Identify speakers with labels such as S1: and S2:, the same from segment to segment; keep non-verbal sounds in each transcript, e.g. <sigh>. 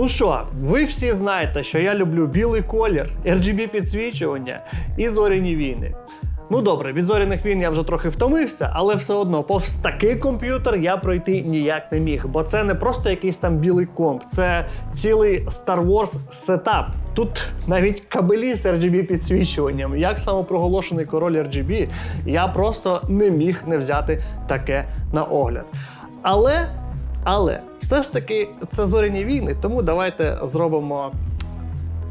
S1: Ну що, ви всі знаєте, що я люблю білий колір, RGB підсвічування і зоряні війни. Ну добре, від зоряних війн я вже трохи втомився, але все одно повз такий комп'ютер я пройти ніяк не міг, бо це не просто якийсь там білий комп, це цілий Star Wars сетап. Тут навіть кабелі з RGB підсвічуванням, як самопроголошений король RGB, я просто не міг не взяти таке на огляд. Але, але все ж таки це зоряні війни, тому давайте зробимо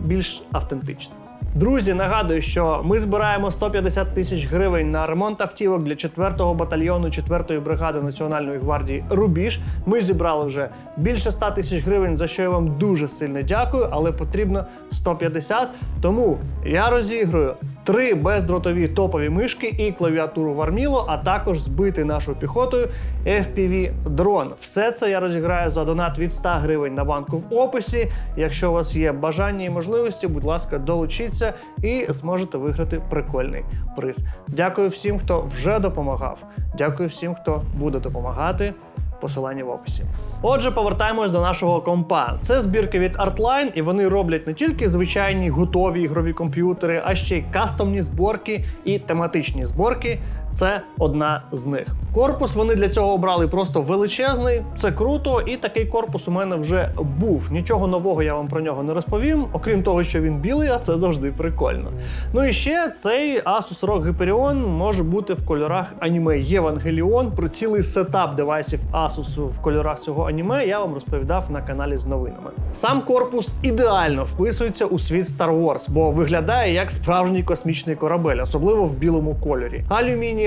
S1: більш автентично. Друзі, нагадую, що ми збираємо 150 тисяч гривень на ремонт автівок для 4-го батальйону 4-ї бригади Національної гвардії Рубіж. Ми зібрали вже більше 100 тисяч гривень, за що я вам дуже сильно дякую, але потрібно 150. Тому я розіграю три бездротові топові мишки і клавіатуру Варміло, а також збитий нашою піхотою FPV дрон. Все це я розіграю за донат від 100 гривень на банку в описі. Якщо у вас є бажання і можливості, будь ласка, долучіться і зможете виграти прикольний приз. Дякую всім, хто вже допомагав. Дякую всім, хто буде допомагати. Посилання в описі. Отже, повертаємось до нашого компа. Це збірки від Artline, і вони роблять не тільки звичайні готові ігрові комп'ютери, а ще й кастомні зборки і тематичні зборки. Це одна з них. Корпус вони для цього обрали просто величезний, це круто, і такий корпус у мене вже був. Нічого нового я вам про нього не розповім, окрім того, що він білий, а це завжди прикольно. Ну і ще цей Asus ROG Hyperion може бути в кольорах аніме Євангеліон. Про цілий сетап девайсів Asus в кольорах цього аніме я вам розповідав на каналі з новинами. Сам корпус ідеально вписується у світ Star Wars, бо виглядає як справжній космічний корабель, особливо в білому кольорі.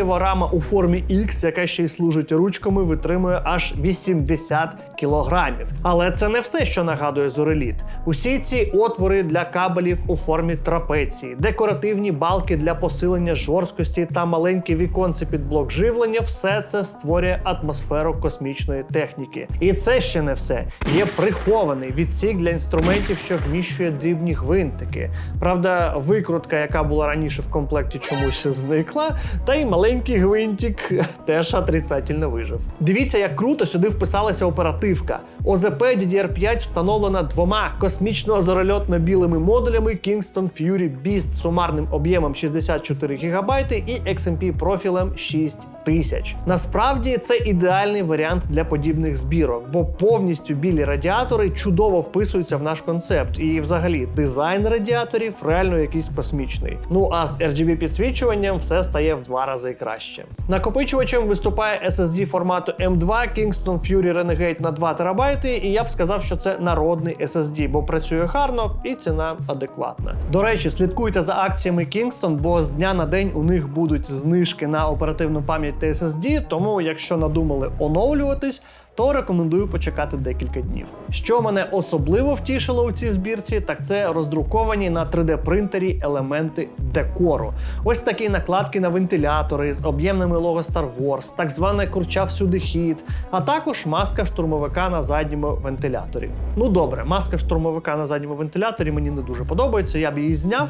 S1: Алюмінієва рама у формі X, яка ще й служить ручками, витримує аж 80 кілограмів. Але це не все, що нагадує зореліт. Усі ці отвори для кабелів у формі трапеції, декоративні балки для посилення жорсткості та маленькі віконці під блок живлення все це створює атмосферу космічної техніки. І це ще не все. Є прихований відсік для інструментів, що вміщує дрібні гвинтики. Правда, викрутка, яка була раніше в комплекті, чомусь зникла, та й маленький гвинтик теж отрицательно вижив. Дивіться, як круто сюди вписалася оперативка. ОЗП DDR5 встановлена двома космічно-зорольотно-білими модулями Kingston Fury Beast з сумарним об'ємом 64 ГБ і XMP профілем 6000. Насправді це ідеальний варіант для подібних збірок, бо повністю білі радіатори чудово вписуються в наш концепт. І взагалі дизайн радіаторів реально якийсь космічний. Ну а з RGB підсвічуванням все стає в два рази краще. Накопичувачем виступає SSD формату M2 Kingston Fury Renegade на 2 ТБ, і я б сказав, що це народний SSD, бо працює гарно і ціна адекватна. До речі, слідкуйте за акціями Kingston, бо з дня на день у них будуть знижки на оперативну пам'ять та SSD, тому якщо надумали оновлюватись, то рекомендую почекати декілька днів. Що мене особливо втішило у цій збірці, так це роздруковані на 3D-принтері елементи декору. Ось такі накладки на вентилятори з об'ємними лого Star Wars, так зване курча всюди хід, а також маска штурмовика на задньому вентиляторі. Ну добре, маска штурмовика на задньому вентиляторі мені не дуже подобається, я б її зняв,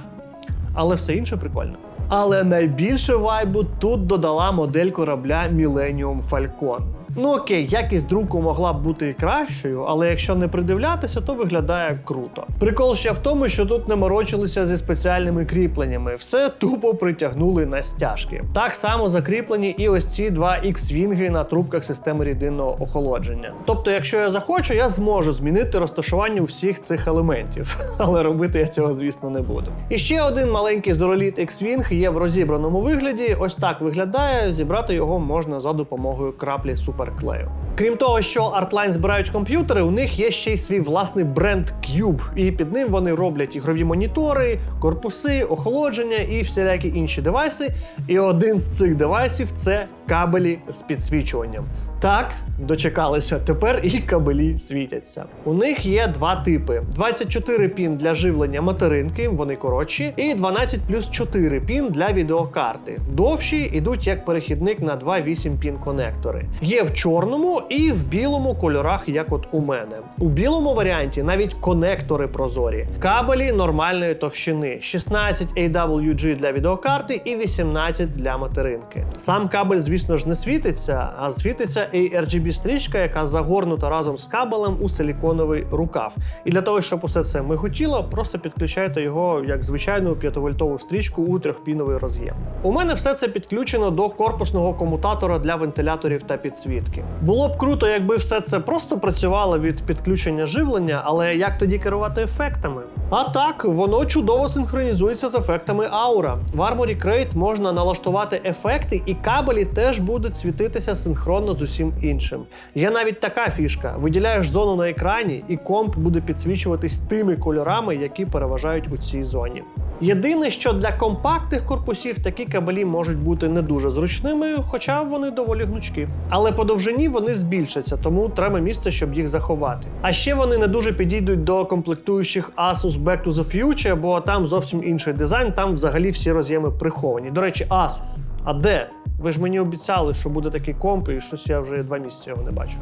S1: але все інше прикольно. Але найбільше вайбу тут додала модель корабля Millennium Falcon. Ну окей, якість друку могла б бути і кращою, але якщо не придивлятися, то виглядає круто. Прикол ще в тому, що тут не морочилися зі спеціальними кріпленнями, все тупо притягнули на стяжки. Так само закріплені і ось ці два X-вінги на трубках системи рідинного охолодження. Тобто, якщо я захочу, я зможу змінити розташування всіх цих елементів, <laughs> але робити я цього, звісно, не буду. І ще один маленький зороліт X-Wing є в розібраному вигляді. Ось так виглядає. Зібрати його можна за допомогою краплі суперклею. Крім того, що Artline збирають комп'ютери, у них є ще й свій власний бренд Cube, і під ним вони роблять ігрові монітори, корпуси, охолодження і всілякі інші девайси. І один з цих девайсів це кабелі з підсвічуванням. Так, дочекалися. Тепер і кабелі світяться. У них є два типи: 24 пін для живлення материнки, вони коротші, і 12 плюс 4 пін для відеокарти. Довші йдуть як перехідник на 2,8 пін конектори. Є в чорному і в білому кольорах, як от у мене. У білому варіанті навіть конектори прозорі. Кабелі нормальної товщини: 16 AWG для відеокарти і 18 для материнки. Сам кабель, звісно ж, не світиться, а світиться ARGB стрічка, яка загорнута разом з кабелем у силіконовий рукав. І для того, щоб усе це миготіло, просто підключайте його як звичайну 5-вольтову стрічку у трьохпіновий роз'єм. У мене все це підключено до корпусного комутатора для вентиляторів та підсвітки. Було б круто, якби все це просто працювало від підключення живлення, але як тоді керувати ефектами? А так, воно чудово синхронізується з ефектами Aura. В Armory Crate можна налаштувати ефекти, і кабелі теж будуть світитися синхронно з усім іншим. Є навіть така фішка: виділяєш зону на екрані, і комп буде підсвічуватись тими кольорами, які переважають у цій зоні. Єдине, що для компактних корпусів такі кабелі можуть бути не дуже зручними, хоча вони доволі гнучкі. Але по довжині вони збільшаться, тому треба місце, щоб їх заховати. А ще вони не дуже підійдуть до комплектуючих Asus Back to the Future, бо там зовсім інший дизайн, там взагалі всі роз'єми приховані. До речі, Asus. А де? Ви ж мені обіцяли, що буде такий комп, і щось я вже два місяці його не бачу.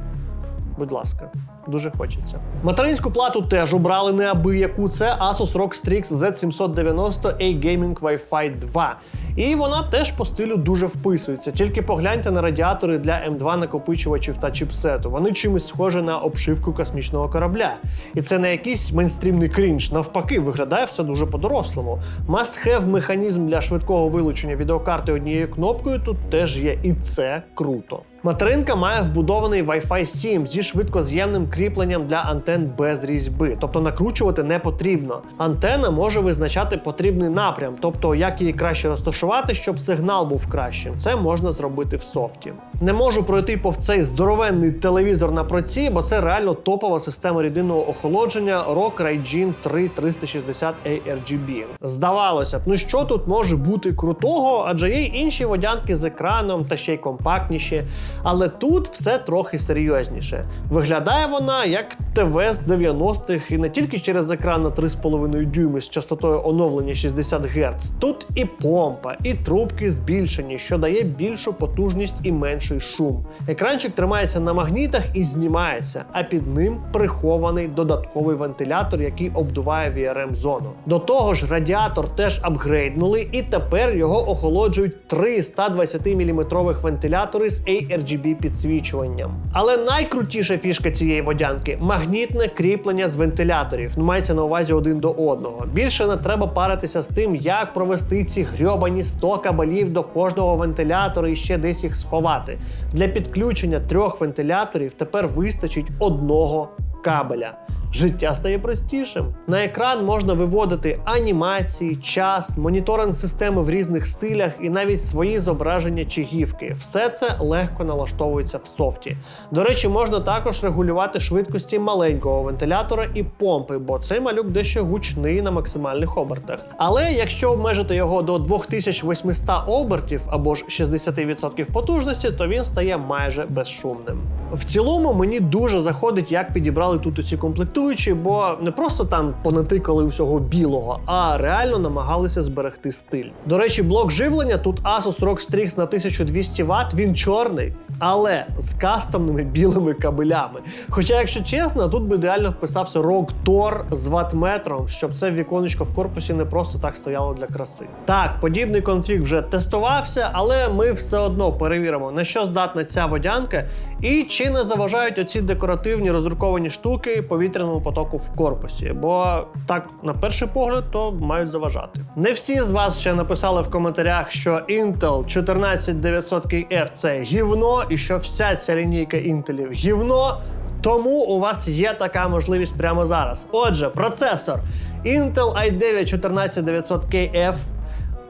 S1: Будь ласка, дуже хочеться. Материнську плату теж обрали неабияку. Це Asus ROG Strix Z790 A-Gaming Wi-Fi 2. І вона теж по стилю дуже вписується. Тільки погляньте на радіатори для М2 накопичувачів та чіпсету. Вони чимось схожі на обшивку космічного корабля. І це не якийсь мейнстрімний крінж. Навпаки, виглядає все дуже по-дорослому. Must-have механізм для швидкого вилучення відеокарти однією кнопкою тут теж є, і це круто. Материнка має вбудований Wi-Fi 7 зі швидкоз'ємним кріпленням для антен без різьби, тобто накручувати не потрібно. Антена може визначати потрібний напрям, тобто як її краще розташувати, щоб сигнал був кращим. Це можна зробити в софті. Не можу пройти повз цей здоровенний телевізор на проці, бо це реально топова система рідинного охолодження ROG Raijin 3 360 ARGB. Здавалося б, ну що тут може бути крутого, адже є інші водянки з екраном та ще й компактніші. Але тут все трохи серйозніше. Виглядає вона як ТВ з 90-х і не тільки через екран на 3,5 дюйми з частотою оновлення 60 Гц. Тут і помпа, і трубки збільшені, що дає більшу потужність і менший шум. Екранчик тримається на магнітах і знімається, а під ним прихований додатковий вентилятор, який обдуває VRM зону. До того ж, радіатор теж апгрейднули, і тепер його охолоджують три 120 мм вентилятори з ARGB підсвічуванням. Але найкрутіша фішка цієї водянки магнітне кріплення з вентиляторів. Ну, мається на увазі один до одного. Більше не треба паритися з тим, як провести ці грьобані 100 кабелів до кожного вентилятора і ще десь їх сховати. Для підключення трьох вентиляторів тепер вистачить одного кабеля. Життя стає простішим. На екран можна виводити анімації, час, моніторинг системи в різних стилях і навіть свої зображення чи гівки. Все це легко налаштовується в софті. До речі, можна також регулювати швидкості маленького вентилятора і помпи, бо цей малюк дещо гучний на максимальних обертах. Але якщо обмежити його до 2800 обертів або ж 60% потужності, то він стає майже безшумним. В цілому мені дуже заходить, як підібрали тут усі комплектуючі, бо не просто там понатикали всього білого, а реально намагалися зберегти стиль. До речі, блок живлення тут Asus ROG Strix на 1200 Вт, він чорний, але з кастомними білими кабелями. Хоча, якщо чесно, тут би ідеально вписався ROG Tor з ватметром, щоб це віконечко в корпусі не просто так стояло для краси. Так, подібний конфіг вже тестувався, але ми все одно перевіримо, на що здатна ця водянка і чи не заважають оці декоративні роздруковані штуки повітряному потоку в корпусі. Бо так, на перший погляд, то мають заважати. Не всі з вас ще написали в коментарях, що Intel 14900KF це гівно, і що вся ця лінійка інтелів гівно. Тому у вас є така можливість прямо зараз. Отже, процесор Intel i9 14900KF.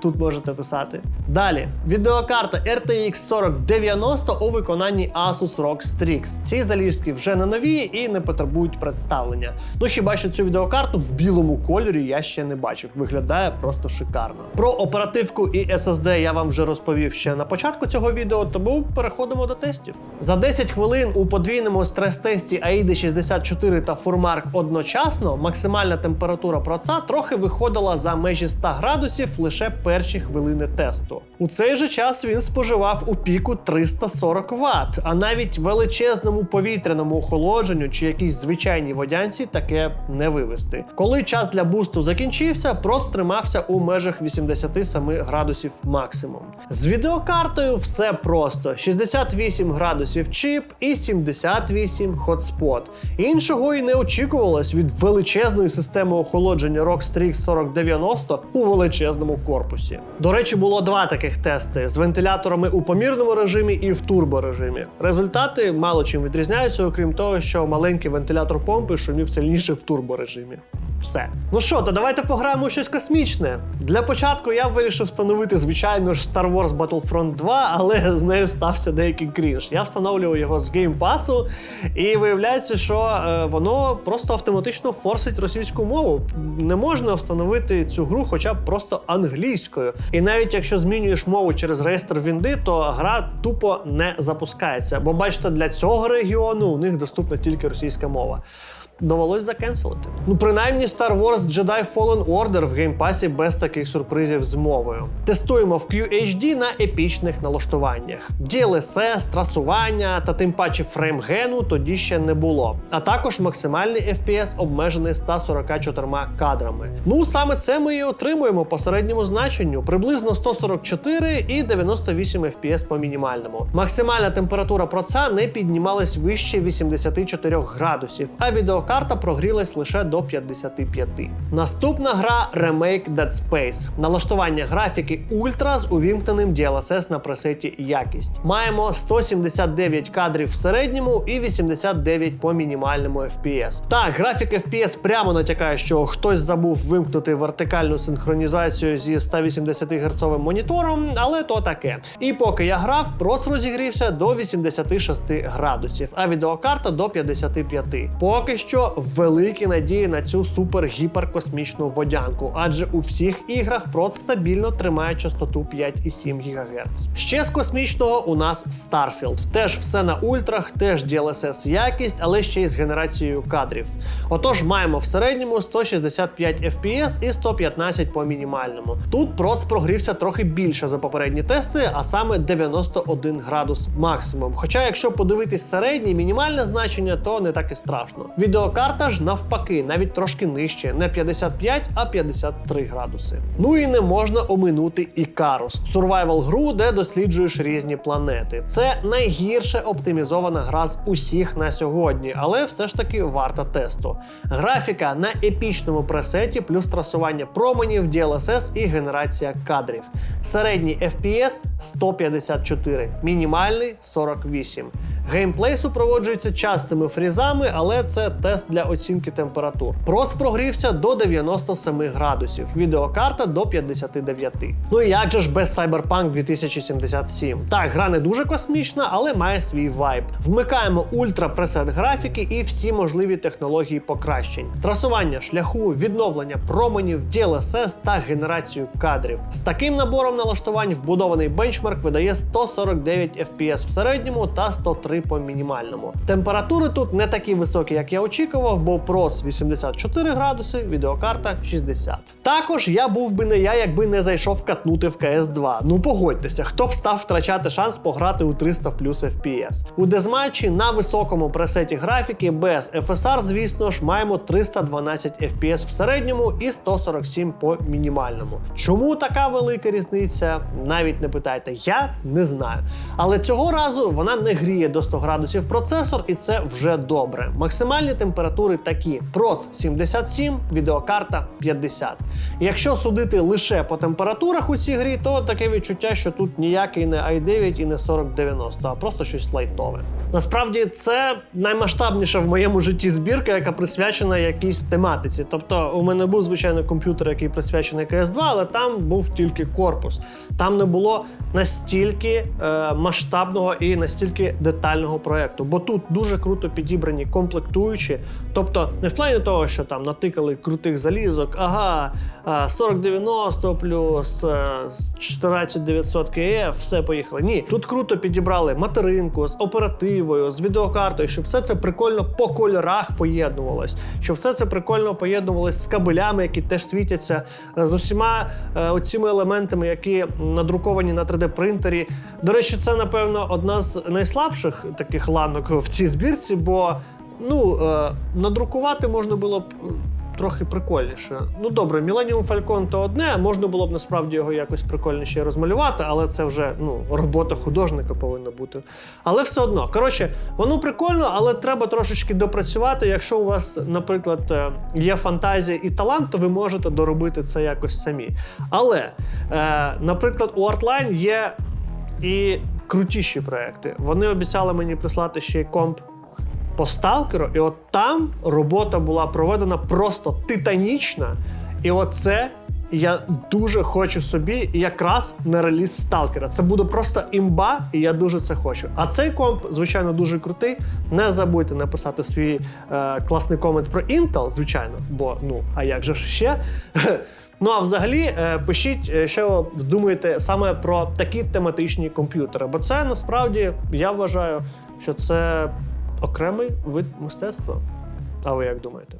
S1: Тут можете писати. Далі, відеокарта RTX 4090 у виконанні Asus ROG Strix. Ці залізки вже не нові і не потребують представлення. Ну хіба що цю відеокарту в білому кольорі я ще не бачив. Виглядає просто шикарно. Про оперативку і SSD я вам вже розповів ще на початку цього відео, тому переходимо до тестів. За 10 хвилин у подвійному стрес-тесті AIDA 64 та Furmark одночасно максимальна температура проца трохи виходила за межі 100 градусів лише перші хвилини тесту. У цей же час він споживав у піку 340 Вт, а навіть величезному повітряному охолодженню чи якійсь звичайній водянці таке не вивести. Коли час для бусту закінчився, проц тримався у межах 87 градусів максимум. З відеокартою все просто: 68 градусів чип і 78 хотспот. Іншого і не очікувалось від величезної системи охолодження Rockstrix 4090 у величезному корпусі. До речі, було два таких тести з вентиляторами у помірному режимі і в турборежимі. Результати мало чим відрізняються, окрім того, що маленький вентилятор помпи шумів сильніше в турборежимі. Все. Ну що, то давайте пограємо у щось космічне. Для початку я вирішив встановити, звичайно ж, Star Wars Battlefront 2, але з нею стався деякий крінж. Я встановлював його з геймпасу, і виявляється, що е, воно просто автоматично форсить російську мову. Не можна встановити цю гру, хоча б просто англійською. І навіть якщо змінюєш мову через реєстр Вінди, то гра тупо не запускається. Бо бачите, для цього регіону у них доступна тільки російська мова. Довелось закенселити. Ну, принаймні, Star Wars Jedi Fallen Order в геймпасі без таких сюрпризів з мовою. Тестуємо в QHD на епічних налаштуваннях. DLSS, трасування та тим паче фреймгену тоді ще не було. А також максимальний FPS обмежений 144 кадрами. Ну саме це ми і отримуємо по середньому значенню приблизно 144 і 98 FPS по мінімальному. Максимальна температура проца не піднімалась вище 84 градусів, а відеокарта прогрілась лише до 55. Наступна гра Remake Dead Space. Налаштування графіки Ultra з увімкненим DLSS на пресеті якість. Маємо 179 кадрів в середньому і 89 по мінімальному FPS. Так, графік FPS прямо натякає, що хтось забув вимкнути вертикальну синхронізацію зі 180 Гц монітором, але то таке. І поки я грав, прос розігрівся до 86 градусів, а відеокарта до 55. Поки що великі надії на цю супер-гіперкосмічну водянку, адже у всіх іграх проц стабільно тримає частоту 5,7 ГГц. Ще з космічного у нас Starfield. Теж все на ультрах, теж DLSS якість, але ще й з генерацією кадрів. Отож, маємо в середньому 165 FPS і 115 по мінімальному. Тут проц прогрівся трохи більше за попередні тести, а саме 91 градус максимум. Хоча, якщо подивитись середнє мінімальне значення, то не так і страшно. Відеокарта ж навпаки, навіть трошки нижче, не 55, а 53 градуси. Ну і не можна оминути Ікарус сурвайвал гру, де досліджуєш різні планети. Це найгірше оптимізована гра з усіх на сьогодні, але все ж таки варта тесту. Графіка на епічному пресеті, плюс трасування променів, DLSS і генерація кадрів. Середній FPS 154, мінімальний 48. Геймплей супроводжується частими фрізами, але це тест для оцінки температур. Проц прогрівся до 97 градусів, відеокарта до 59. Ну і як же ж без Cyberpunk 2077? Так, гра не дуже космічна, але має свій вайб. Вмикаємо ультра пресет графіки і всі можливі технології покращень: трасування шляху, відновлення променів, DLSS та генерацію кадрів. З таким набором налаштувань вбудований бенчмарк видає 149 FPS в середньому та 103 по мінімальному. Температури тут не такі високі, як я очікував, бо прос 84 градуси, відеокарта 60. Також я був би не я, якби не зайшов катнути в cs 2 Ну погодьтеся, хто б став втрачати шанс пограти у 300 плюс FPS. У дезматчі на високому пресеті графіки без FSR, звісно ж, маємо 312 FPS в середньому і 147 по мінімальному. Чому така велика різниця? Навіть не питайте, я не знаю. Але цього разу вона не гріє до 100 градусів процесор, і це вже добре. Максимальні температури такі: проц 77, відеокарта 50. Якщо судити лише по температурах у цій грі, то таке відчуття, що тут ніякий не i9 і не 4090, а просто щось лайтове. Насправді це наймасштабніша в моєму житті збірка, яка присвячена якійсь тематиці. Тобто, у мене був звичайно комп'ютер, який присвячений cs 2 але там був тільки корпус. Там не було настільки е, масштабного і настільки детального проекту. Бо тут дуже круто підібрані комплектуючі. Тобто, не в плані того, що там натикали крутих залізок, ага, е, 4090 плюс е, 14900 KF, все поїхали. Ні, тут круто підібрали материнку з оперативою, з відеокартою, щоб все це прикольно по кольорах поєднувалось, щоб все це прикольно поєднувалось з кабелями, які теж світяться, е, з усіма е, оціми елементами, які надруковані на 3D принтері. До речі, це напевно одна з найслабших таких ланок в цій збірці, бо ну е, надрукувати можна було б. Трохи прикольніше. Ну добре, Millennium Falcon то одне, можна було б насправді його якось прикольніше розмалювати, але це вже ну, робота художника повинна бути. Але все одно, коротше, воно прикольно, але треба трошечки допрацювати. Якщо у вас, наприклад, е, є фантазія і талант, то ви можете доробити це якось самі. Але, е, наприклад, у Artline є і крутіші проекти. Вони обіцяли мені прислати ще й комп по сталкеру, і от там робота була проведена просто титанічна. І оце я дуже хочу собі якраз на реліз сталкера. Це буде просто імба, і я дуже це хочу. А цей комп, звичайно, дуже крутий. Не забудьте написати свій е, класний комент про Intel, звичайно, бо ну, а як же ще? <laughs> Ну а взагалі е, пишіть, е, що ви думаєте саме про такі тематичні комп'ютери. Бо це насправді я вважаю, що це окремий вид мистецтва. А ви як думаєте?